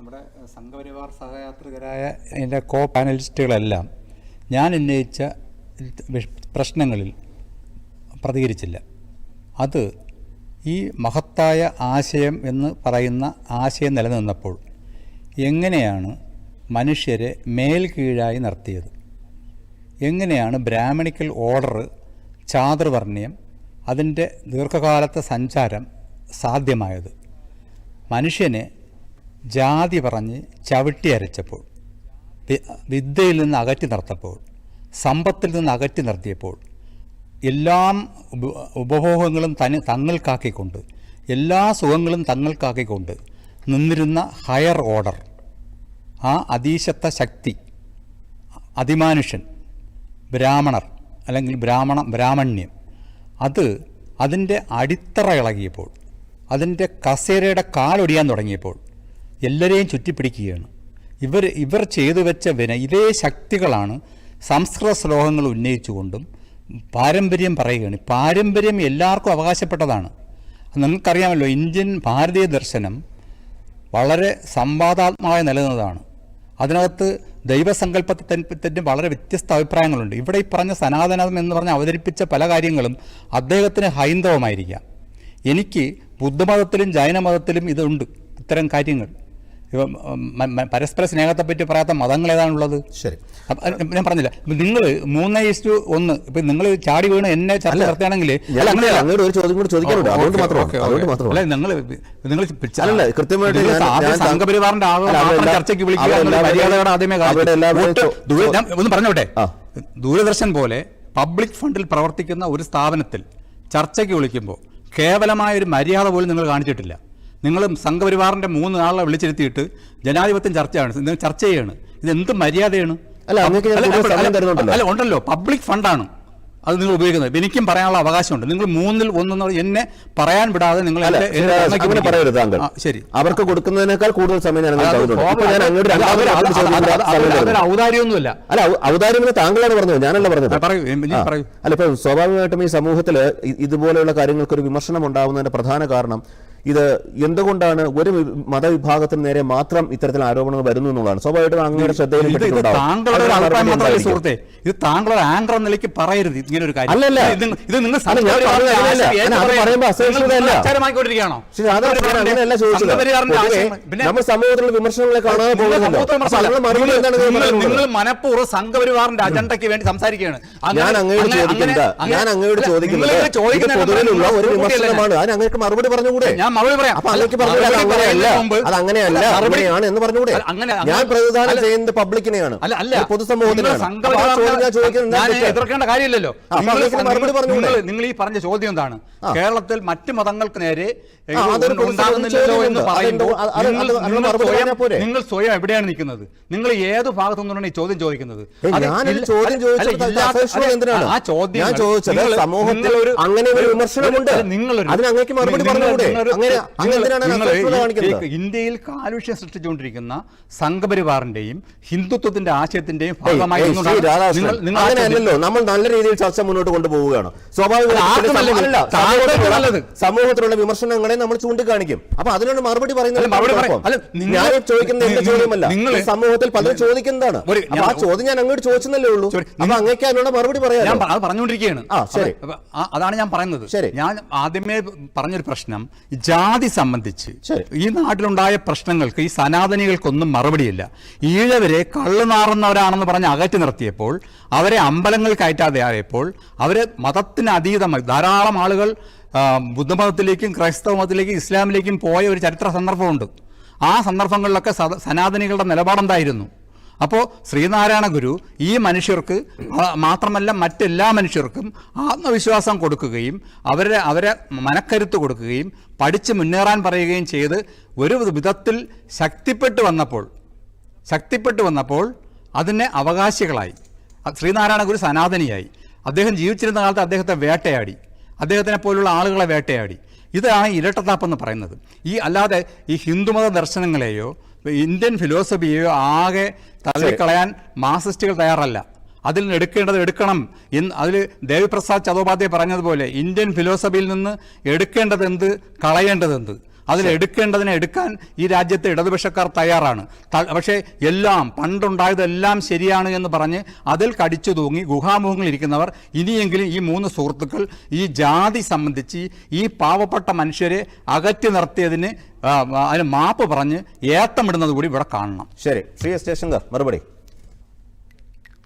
നമ്മുടെ സംഘപരിവാർ സഹയാത്രികരായ എന്റെ കോ പാനലിസ്റ്റുകളെല്ലാം ഞാൻ ഉന്നയിച്ച പ്രശ്നങ്ങളിൽ പ്രതികരിച്ചില്ല. അത് ഈ മഹത്തായ ആശയം എന്ന് പറയുന്ന ആശയം നിലനിന്നപ്പോൾ എങ്ങനെയാണ് മനുഷ്യരെ മേൽ കീഴായി നിർത്തിയത്? എങ്ങനെയാണ് ബ്രാഹ്മണിക്കൽ ഓർഡർ ചാതുർവർണയം അതിന്റെ ദീർഘകാലത്തെ സഞ്ചാരം സാധ്യമായത്? മനുഷ്യനെ ജാതി പറഞ്ഞ് ചവിട്ടി അരച്ചപ്പോൾ വിദ്യയിൽ നിന്ന് അകറ്റി നിർത്തപ്പോൾ സമ്പത്തിൽ നിന്ന് അകറ്റി നിർത്തിയപ്പോൾ എല്ലാം ഉപഭോഗങ്ങളും തനി തങ്ങൾക്കാക്കിക്കൊണ്ട് എല്ലാ സുഖങ്ങളും തങ്ങൾക്കാക്കിക്കൊണ്ട് നിന്നിരുന്ന ഹയർ ഓർഡർ ആ അതീശത്ത ശക്തി അതിമാനുഷ്യൻ ബ്രാഹ്മണർ അല്ലെങ്കിൽ ബ്രാഹ്മണ ബ്രാഹ്മണ്യം അത് അതിന്റെ അടിത്തറ ഇളകിയപ്പോൾ അതിന്റെ കസേരയുടെ കാലൊടിയാൻ തുടങ്ങിയപ്പോൾ എല്ലാവരെയും ചുറ്റിപ്പിടിക്കുകയാണ്. ഇവർ ഇവർ ചെയ്തു വെച്ച വിന ഇതേ ശക്തികളാണ് സംസ്കൃത ശ്ലോകങ്ങൾ ഉന്നയിച്ചുകൊണ്ടും പാരമ്പര്യം പറയുകയാണ്. പാരമ്പര്യം എല്ലാവർക്കും അവകാശപ്പെട്ടതാണ്. നിങ്ങൾക്കറിയാമല്ലോ ഇന്ത്യൻ ഭാരതീയ ദർശനം വളരെ സംവാദാത്മകമായി നിലനിന്നതാണ്. അതിനകത്ത് ദൈവസങ്കല്പത്തിന്റെ വളരെ വ്യത്യസ്ത അഭിപ്രായങ്ങളുണ്ട്. ഇവിടെ ഈ പറഞ്ഞ സനാതനം എന്ന് പറഞ്ഞ് അവതരിപ്പിച്ച പല കാര്യങ്ങളും അദ്ദേഹത്തിന് ഹൈന്ദവമായിരിക്കാം. എനിക്ക് ബുദ്ധമതത്തിലും ജൈനമതത്തിലും ഇതുണ്ട് ഇത്തരം കാര്യങ്ങൾ. ഇവ സ്നേഹത്തെ പറ്റി പരസ്പര സ്നേഹത്തെപ്പറ്റി പറയാത്ത മതങ്ങൾ ഏതാണുള്ളത്? ശരി. ഞാൻ പറഞ്ഞില്ല. നിങ്ങൾ മൂന്ന് ഇസ്റ്റു ഒന്ന് ഇപ്പൊ നിങ്ങൾ ചാടി വീണ് എന്നെ ചർച്ച നടത്തുകയാണെങ്കിൽ ഒരു ചോദ്യം കൂടി ചോദിക്കാനുണ്ട് അതുകൊണ്ട് മാത്രം അല്ല നിങ്ങൾ നിങ്ങൾ കൃത്യമായിട്ട് സംഘപരിവാറിന്റെ ആളുകൾ ചർച്ചയ്ക്ക് വിളിക്കുക ആദ്യമേ ഒന്ന് പറഞ്ഞോട്ടെ? ദൂരദർശൻ പോലെ പബ്ലിക് ഫണ്ടിൽ പ്രവർത്തിക്കുന്ന ഒരു സ്ഥാപനത്തിൽ ചർച്ചയ്ക്ക് വിളിക്കുമ്പോൾ കേവലമായ ഒരു മര്യാദ പോലും നിങ്ങൾ കാണിച്ചിട്ടില്ല. നിങ്ങൾ സംഘപരിവാറിന്റെ മൂന്ന് ആളെ വിളിച്ചിരുത്തിയിട്ട് ജനാധിപത്യം ചർച്ചയാണ്. നിങ്ങൾ ചർച്ച ചെയ്യാണ്. ഇത് എന്ത് മര്യാദയാണ്? അല്ല, ഉണ്ടല്ലോ. പബ്ലിക് ഫണ്ടാണ് അത് നിങ്ങൾ ഉപയോഗിക്കുന്നത്. എനിക്കും പറയാനുള്ള അവകാശമുണ്ട്. നിങ്ങൾ മൂന്നിൽ ഒന്നെന്ന് എന്നെ പറയാൻ വിടാതെ നിങ്ങൾ. പറയരുത് താങ്കൾ. ശരി. അവർക്ക് കൊടുക്കുന്നതിനേക്കാൾ കൂടുതൽ സമയം ഔദാര്യമൊന്നുമില്ല. അല്ല ഔദാര്യം താങ്കളാണ് പറഞ്ഞത്. ഞാനല്ല പറഞ്ഞത്. അല്ല ഇപ്പൊ സ്വാഭാവികമായിട്ടും ഈ സമൂഹത്തിൽ ഇതുപോലെയുള്ള കാര്യങ്ങൾക്ക് ഒരു വിമർശനം ഉണ്ടാവുന്നതിന്റെ പ്രധാന കാരണം ഇത് എന്തുകൊണ്ടാണ് ഒരു മതവിഭാഗത്തിന് നേരെ മാത്രം ഇത്തരത്തിൽ ആരോപണങ്ങൾ വരുന്നു എന്നുള്ളതാണ്. സ്വാഭാവികമായിട്ടും അങ്ങയുടെ ശ്രദ്ധയിൽ ഇത് ഇത് താങ്കളുടെ ആങ്കർ എന്ന നിലയ്ക്ക് പറയരുത്. ഇങ്ങനെ ഒരു കാര്യം. അല്ലല്ല. ഇത് നിങ്ങൾ- നമ്മൾ സമൂഹത്തിലുള്ള വിമർശനങ്ങളെ കാണാതെ നിങ്ങൾ മനഃപൂർവം സംഘപരിവാറിന്റെ അജണ്ടയ്ക്ക് വേണ്ടി സംസാരിക്കുകയാണ്. ഞാൻ അങ്ങയോട് ചോദിക്കുന്നത് ഞാൻ അങ്ങയോട് ചോദിക്കുന്നത് പൊതുവിലുള്ള ഒരു. വിമർശനമാണ്. അതിന് അങ്ങേക്ക് മറുപടി പറഞ്ഞുകൂടെ? ഞാൻ മറുപടി പറയാം. അത് അങ്ങനെയല്ല അങ്ങനെയാണ് എന്ന് പറഞ്ഞുകൂടെ? അങ്ങനെ ഞാൻ അങ്ങനെ- പ്രതിദാനം ചെയ്യുന്നത് പബ്ലിക്കിനെയാണ്. അല്ല അല്ല. പൊതുസമൂഹത്തിനാണ് എതിർക്കേണ്ട കാര്യമില്ലല്ലോ. നിങ്ങൾ മറുപടി പറഞ്ഞു നിങ്ങൾ- ഈ പറഞ്ഞ ചോദ്യം എന്താണ്? കേരളത്തിൽ മറ്റു മതങ്ങൾക്ക് നേരെ ഉണ്ടാകുന്നില്ലല്ലോ എന്ന് പറയുമ്പോൾ നിങ്ങൾ സ്വയം എവിടെയാണ് നിൽക്കുന്നത്? നിങ്ങൾ ഏത് ഭാഗത്തു നിന്നാണ് ഈ ചോദ്യം ചോദിക്കുന്നത്? ആ ചോദ്യം സമൂഹത്തിൽ അങ്ങനെ ഒരു വിമർശനമുണ്ട്. അതിന് അങ്ങേക്ക് മറുപടി പറഞ്ഞുകൂടെ? ഇന്ത്യയിൽ കാലുഷ്യം സൃഷ്ടിച്ചുകൊണ്ടിരിക്കുന്ന സംഘപരിവാറിന്റെയും ഹിന്ദുത്വത്തിന്റെ ആശയത്തിന്റെയും ഭാഗമായിരുന്നു ഭാഗമായി അങ്ങനെയല്ലല്ലോ നമ്മൾ നല്ല രീതിയിൽ ചർച്ച മുന്നോട്ട് കൊണ്ടുപോവുകയാണ്. സമൂഹത്തിലുള്ള- വിമർശനങ്ങളെ നമ്മൾ ചൂണ്ടിക്കാണിക്കും. അപ്പൊ അതിനോട് മറുപടി പറയുന്നത് ഞാൻ ചോദിക്കുന്നത് എന്റെ നിങ്ങൾ- ചോദ്യമല്ല. സമൂഹത്തിൽ പലരും ചോദിക്കുന്നതാണ്. ആ ഞാൻ- ചോദ്യം ഞാൻ അങ്ങോട്ട് ചോദിച്ചെന്നല്ലേ ഉള്ളൂ. അപ്പൊ അങ്ങേക്ക് മറുപടി ഞാൻ പറയാം പ- പറഞ്ഞുകൊണ്ടിരിക്കുകയാണ്. അതാണ് ഞാൻ പറയുന്നത്. ശരി. ഞാൻ ആദ്യമേ പറഞ്ഞൊരു പ്രശ്നം. ജാതി സംബന്ധിച്ച് ഈ നാട്ടിലുണ്ടായ പ്രശ്നങ്ങൾക്ക് ഈ സനാതനികൾക്കൊന്നും മറുപടിയില്ല. ഈഴവരെ കള്ളുനാറുന്നവരാണെന്ന് പറഞ്ഞ് അകറ്റി നിർത്തിയപ്പോൾ അവരെ അമ്പലങ്ങൾ കയറ്റാതെ ആയപ്പോൾ അവരെ മതത്തിന് അതീതമായി ധാരാളം ആളുകൾ ബുദ്ധമതത്തിലേക്കും ക്രൈസ്തവ മതത്തിലേക്കും ഇസ്ലാമിലേക്കും പോയ ഒരു ചരിത്ര സന്ദർഭമുണ്ട്. ആ സന്ദർഭങ്ങളിലൊക്കെ സനാതനികളുടെ നിലപാടെന്തായിരുന്നു? അപ്പോൾ ശ്രീനാരായണ ഗുരു ഈ മനുഷ്യർക്ക് മാത്രമല്ല മറ്റെല്ലാ മനുഷ്യർക്കും ആത്മവിശ്വാസം കൊടുക്കുകയും അവരെ അവരെ മനക്കരുത്ത് കൊടുക്കുകയും പഠിച്ച് മുന്നേറാൻ പറയുകയും ചെയ്ത് ഒരു വിധത്തിൽ ശക്തിപ്പെട്ടു വന്നപ്പോൾ ശക്തിപ്പെട്ടു വന്നപ്പോൾ അതിനെ അവകാശികളായി. ശ്രീനാരായണ ഗുരു സനാതനിയായി. അദ്ദേഹം ജീവിച്ചിരുന്ന കാലത്ത് അദ്ദേഹത്തെ വേട്ടയാടി. അദ്ദേഹത്തിനെ പോലുള്ള ആളുകളെ വേട്ടയാടി. ഇതാണ് ഇരട്ടത്താപ്പെന്ന് പറയുന്നത്. ഈ അല്ലാതെ ഈ ഹിന്ദുമത ദർശനങ്ങളെയോ ഇന്ത്യൻ ഫിലോസഫിയോ ആകെ തള്ളിക്കളയാൻ മാർസിസ്റ്റുകൾ തയ്യാറല്ല. അതിൽ നിന്ന് എടുക്കേണ്ടത് എടുക്കണം എന്ന് അതിൽ ദേവിപ്രസാദ് ചതോപാധ്യായ പറഞ്ഞതുപോലെ ഇന്ത്യൻ ഫിലോസഫിയിൽ നിന്ന് എടുക്കേണ്ടത് എന്ത്? എടുക്കേണ്ടതിനെ എടുക്കാൻ ഈ രാജ്യത്തെ ഇടതുപക്ഷക്കാർ തയ്യാറാണ്. പക്ഷേ എല്ലാം പണ്ടുണ്ടായതെല്ലാം ശരിയാണ് എന്ന് പറഞ്ഞ് അതിൽ കടിച്ചു തൂങ്ങി ഗുഹാമുഖങ്ങളിരിക്കുന്നവർ ഇനിയെങ്കിലും ഈ മൂന്ന് സുഹൃത്തുക്കൾ ഈ ജാതി സംബന്ധിച്ച് ഈ പാവപ്പെട്ട മനുഷ്യരെ അകറ്റി നിർത്തിയതിന് അതിന് മാപ്പ് പറഞ്ഞ് ഏത്തമിടുന്നത് കൂടി ഇവിടെ കാണണം. ശരി. ശ്രീ എസ് ജയശങ്കർ മറുപടി.